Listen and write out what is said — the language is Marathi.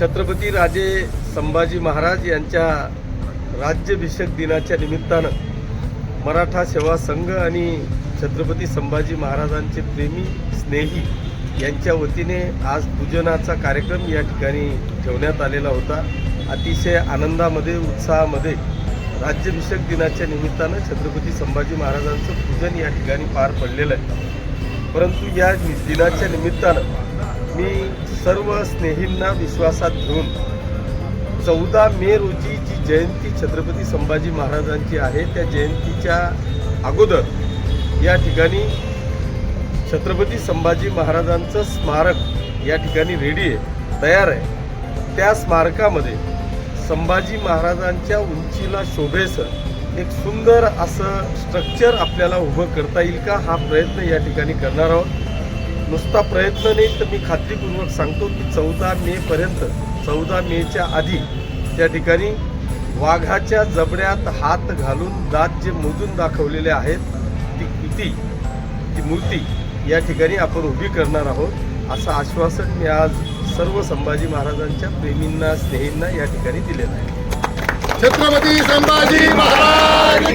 छत्रपती राजे संभाजी महाराज यांच्या राज्याभिषेक दिनाच्या निमित्तानं मराठा सेवा संघ आणि छत्रपती संभाजी महाराजांचे प्रेमी स्नेही यांच्या वतीने आज पूजनाचा कार्यक्रम या ठिकाणी ठेवण्यात आलेला होता. अतिशय आनंदामध्ये उत्साहामध्ये राज्याभिषेक दिनाच्या निमित्तानं छत्रपती संभाजी महाराजांचं पूजन या ठिकाणी पार पडलेलं आहे. परंतु या दिनाच्या निमित्तानं मी सर्व स्नेहींना विश्वासात घेऊन चौदा मे रोजी जी जयंती छत्रपती संभाजी महाराजांची आहे त्या जयंतीच्या अगोदर या ठिकाणी छत्रपती संभाजी महाराजांचं स्मारक या ठिकाणी रेडी आहे तयार आहे. त्या स्मारकामध्ये संभाजी महाराजांच्या उंचीला शोभेचं एक सुंदर असं स्ट्रक्चर आपल्याला उभं करता येईल का? हा प्रयत्न या ठिकाणी करणार आहोत. नुसता प्रयत्न नाही तर मी खात्रीपूर्वक सांगतो की चौदा मेपर्यंत चौदा मेच्या आधी त्या ठिकाणी वाघाच्या जबड्यात हात घालून दात जे मोजून दाखवलेले आहेत ती कृती ती मूर्ती या ठिकाणी आपण उभी करणार आहोत असं आश्वासन मी आज सर्व संभाजी महाराजांच्या प्रेमींना स्नेहींना या ठिकाणी दिलेलं आहे. छत्रपती संभाजी महाराज